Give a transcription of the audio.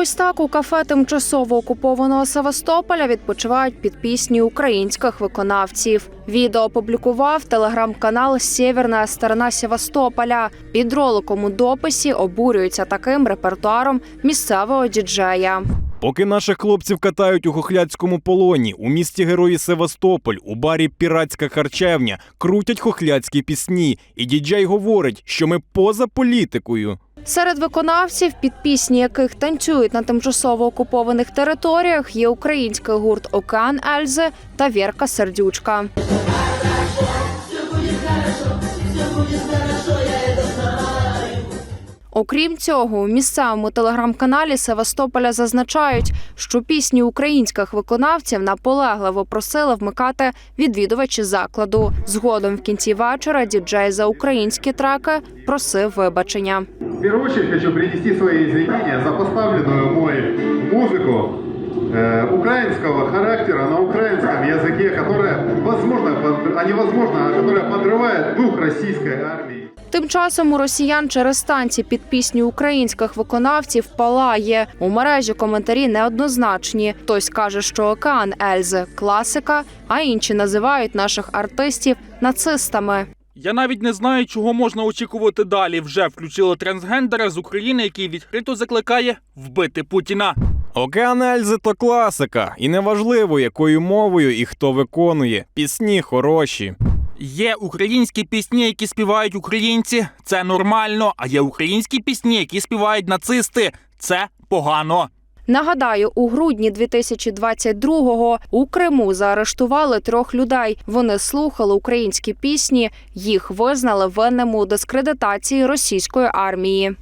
Ось так у кафе тимчасово окупованого Севастополя відпочивають під пісні українських виконавців. Відео опублікував телеграм-канал Сєвєрна сторона Севастополя. Під роликом у дописі обурюються таким репертуаром місцевого діджея. Поки наших хлопців катають у хохляцькому полоні, у місті Герої Севастополь, у барі Піратська харчевня крутять хохляцькі пісні, і діджей говорить, що ми поза політикою. Серед виконавців, під пісні яких танцюють на тимчасово окупованих територіях, є український гурт Океан Ельзи та Вірка Сердючка. Окрім цього, у місцевому телеграм-каналі Севастополя зазначають, що пісні українських виконавців наполегливо просили вмикати відвідувачі закладу. Згодом в кінці вечора діджей за українські треки просив вибачення. В первую очередь хочу принести свои извинения за поставленную мной музыку э, украинского характера на украинском языке, которая, возможно, под- а невозможно, а которая подрывает дух российской армии. Тим часом у росіян через танці під пісню українських виконавців палає. У мережі коментарі неоднозначні. Хтось каже, що океан Ельзи класика, а інші називають наших артистів нацистами. Я навіть не знаю, чого можна очікувати далі. Вже включили трансгендера з України, який відкрито закликає вбити Путіна. Океан Ельзи то класика, і неважливо, якою мовою і хто виконує. Пісні хороші. Є українські пісні, які співають українці, це нормально. А є українські пісні, які співають нацисти. Це погано. Нагадаю, у грудні 2022-го у Криму заарештували трьох людей. Вони слухали українські пісні. Їх визнали винним у дискредитації російської армії.